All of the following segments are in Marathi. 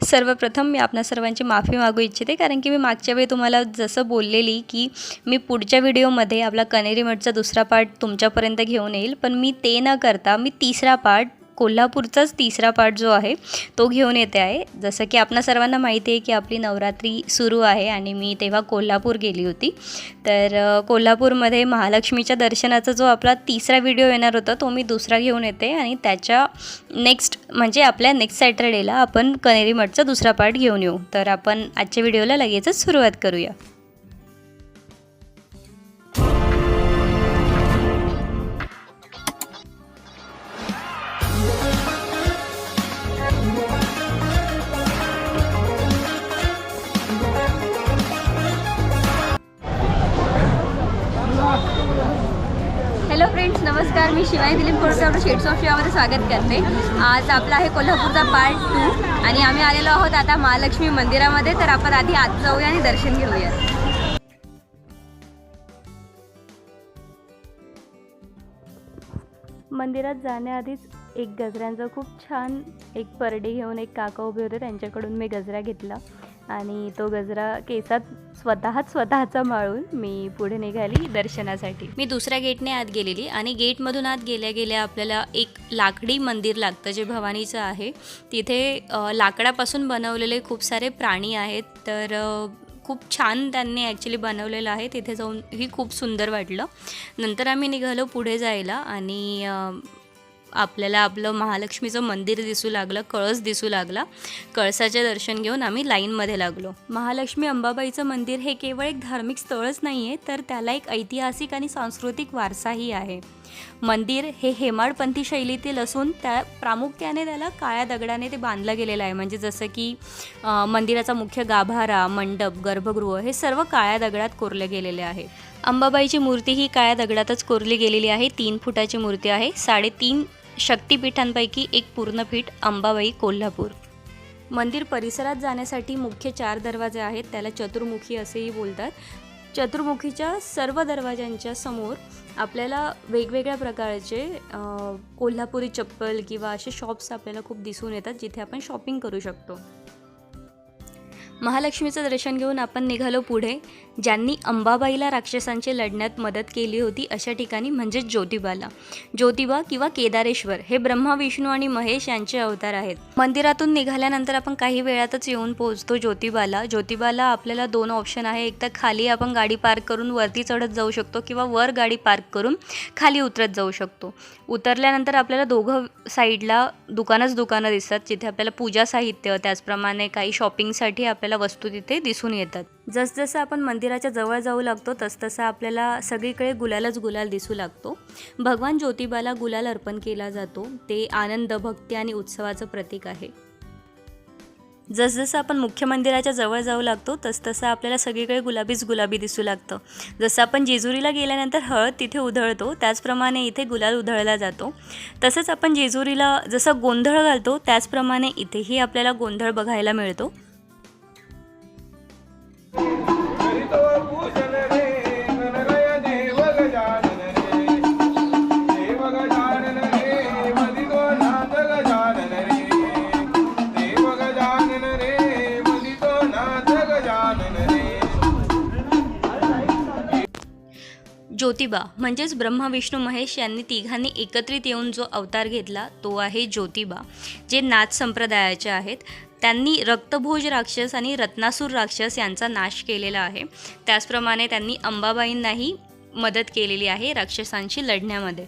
सर्वप्रथम मी आपणा सर्वांची माफी मागू इच्छिते कारण की मी मागच्या वेळी तुम्हाला जसं बोललेली की मी पुढच्या व्हिडिओमध्ये आपला कनेरी मठचा दुसरा पार्ट तुमच्यापर्यंत घेऊन येईल पण मी ते न करता मी तिसरा पार्ट कोल्हापूरचाच तिसरा पार्ट जो आहे तो घेऊन येते आहे. जसं की आपणा सर्वांना माहिती आहे की आपली नवरात्री सुरू आहे आणि मी तेव्हा कोल्हापूर गेली होती. तर कोल्हापूरमध्ये महालक्ष्मीच्या दर्शनाचा जो आपला तिसरा व्हिडिओ येणार होता तो मी दुसरा घेऊन येते आणि त्याच्या नेक्स्ट म्हणजे आपल्या नेक्स्ट सॅटर्डेला आपण कनेरी मठचा दुसरा पार्ट घेऊन येऊ. तर आपण आजच्या व्हिडिओला लगेचच सुरुवात करूया. फ्रेंड्स नमस्कार. मी शिवाय दिलीप कोळकर आपलं शेड्स ऑफ शिवामध्ये स्वागत करते. आज आपला आहे कोल्हापूरचा पार्ट टू आणि आम्ही आलेलो आहोत आता महालक्ष्मी मंदिरामध्ये. तर आपण आधी आत जाऊया आणि दर्शन घेऊया मंदिरात जाण्याआधीच एक गजऱ्यांचा खूप छान एक परडे घेऊन एक काका उभे होते. त्यांच्याकडून मी गजरा घेतला. आणि तो गजरा केसात स्वतःच स्वतःचा माळून मी पुढे निघाली दर्शनासाठी. मी दुसऱ्या गेटने आत गेलेली आणि गेटमधून आत गेल्या गेल्या आपल्याला एक लाकडी मंदिर लागतं जे भवानीचं आहे. तिथे लाकडापासून बनवलेले खूप सारे प्राणी आहेत. तर खूप छान त्यांनी ॲक्च्युली बनवलेलं आहे. तिथे जाऊन ही खूप सुंदर वाटलं. नंतर आम्ही निघालो पुढे जायला आणि आपल्याला आपलं महालक्ष्मीचं मंदिर दिसू लागलं कळस दिसू लागला. कळसाचे दर्शन घेऊन आम्ही लाईनमध्ये लागलो. महालक्ष्मी अंबाबाईचं मंदिर हे केवळ एक धार्मिक स्थळच नाही आहे तर त्याला एक ऐतिहासिक आणि सांस्कृतिक वारसाही आहे. मंदिर हे हेमाडपंथी शैलीतील असून त्या प्रामुख्याने त्याला काळ्या दगडाने ते बांधलं गेलेलं आहे. म्हणजे जसं की मंदिराचा मुख्य गाभारा मंडप गर्भगृह हे सर्व काळ्या दगडात कोरले गेलेले आहे. अंबाबाईची मूर्ती ही काळ्या दगडातच कोरली गेलेली आहे. तीन फुटाची मूर्ती आहे. साडेतीन शक्तिपीठांपैकी एक पूर्णपीठ अंबाबाई कोल्हापूर. मंदिर परिसरात जाण्यासाठी मुख्य चार दरवाजे आहेत. त्याला चतुर्मुखी असेही बोलतात. चतुर्मुखीच्या सर्व दरवाजांच्या समोर आपल्याला वेगवेगळ्या प्रकारचे कोल्हापुरी चप्पल किंवा असे शॉप्स आपल्याला खूप दिसून येतात जिथे आपण शॉपिंग करू शकतो. महालक्ष्मीचं दर्शन घेऊन आपण निघालो पुढे ज्यांनी अंबाबाईला राक्षसांची लढण्यात मदत केली होती अशा ठिकाणी म्हणजेच ज्योतिबाला. ज्योतिबा किंवा केदारेश्वर हे ब्रह्मा विष्णू आणि महेश यांचे अवतार आहेत. मंदिरातून निघाल्यानंतर आपण काही वेळातच येऊन पोहोचतो ज्योतिबाला. ज्योतिबाला आपल्याला दोन ऑप्शन आहे. एक तर खाली आपण गाडी पार्क करून वरती चढत जाऊ शकतो किंवा वर गाडी पार्क करून खाली उतरत जाऊ शकतो. उतरल्यानंतर आपल्याला दोघं साईडला दुकानच दुकानं दिसतात जिथे आपल्याला पूजा साहित्य त्याचप्रमाणे काही शॉपिंगसाठी आपल्याला वस्तू तिथे दिसून येतात. जसजसं आपण मंदिराच्या जवळ जाऊ लागतो तसतसं आपल्याला सगळीकडे गुलालच गुलाल दिसू लागतो. भगवान ज्योतिबाला गुलाल अर्पण केला जातो. ते आनंद भक्ती आणि उत्सवाचं प्रतीक आहे. जसजसं आपण मुख्य मंदिराच्या जवळ जाऊ लागतो तसतसं आपल्याला सगळीकडे गुलाबीच गुलाबी दिसू लागतं. जसं आपण जेजुरीला गेल्यानंतर हळद तिथे उधळतो त्याचप्रमाणे इथे गुलाल उधळला जातो. तसंच आपण जेजुरीला जसं गोंधळ घालतो त्याचप्रमाणे इथेही आपल्याला गोंधळ बघायला मिळतो. ज्योतिबा म्हणजेच ब्रह्मा विष्णू महेश यांनी तिघांनी एकत्रित येऊन जो अवतार घेतला तो आहे ज्योतिबा जे नाथ संप्रदायाचे आहेत. त्यांनी रक्तभोज राक्षस आणि रत्नासूर राक्षस यांचा नाश केलेला आहे. त्याचप्रमाणे त्यांनी अंबाबाईंनाही मदत केलेली आहे राक्षसांशी लढण्यामध्ये.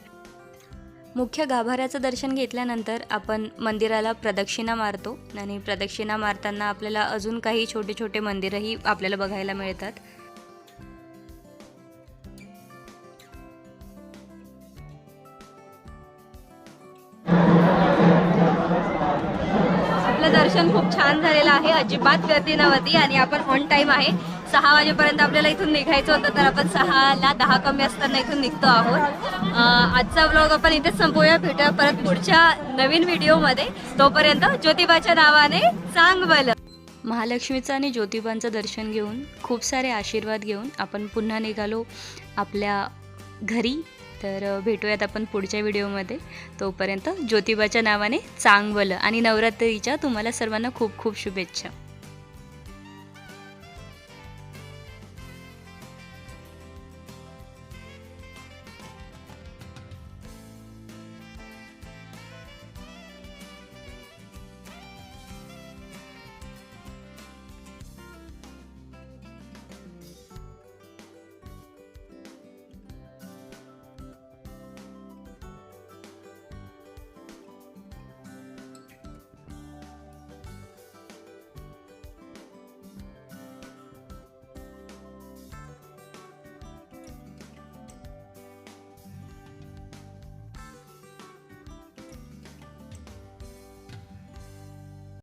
मुख्य गाभाऱ्याचं दर्शन घेतल्यानंतर आपण मंदिराला प्रदक्षिणा मारतो आणि प्रदक्षिणा मारताना आपल्याला अजून काही छोटे छोटे मंदिरही आपल्याला बघायला मिळतात. दर्शन खूप छान झालेलं आहे. अजिबात गर्दी नव्हती आणि आपण ऑन टाइम आहे. सहा वाजेपर्यंत आपल्याला इथून निघायचं होतं तर आपण सहाला दहा कमी असताना इथून निघतो आहोत. आजचा व्लॉग आपण इथेच संपूया. भेटूया परत पुढच्या नवीन व्हिडिओमध्ये तोपर्यंत ज्योतिबाच्या नावाने सांग बल. महालक्ष्मीचं आणि ज्योतिबांचं दर्शन घेऊन खूप सारे आशीर्वाद घेऊन आपण पुन्हा निघालो आपल्या घरी. तर भेटूयात आपण पुढच्या व्हिडिओमध्ये. तोपर्यंत ज्योतिबाच्या नावाने चांगवलं आणि नवरात्रीच्या तुम्हाला सर्वांना खूप खूप शुभेच्छा.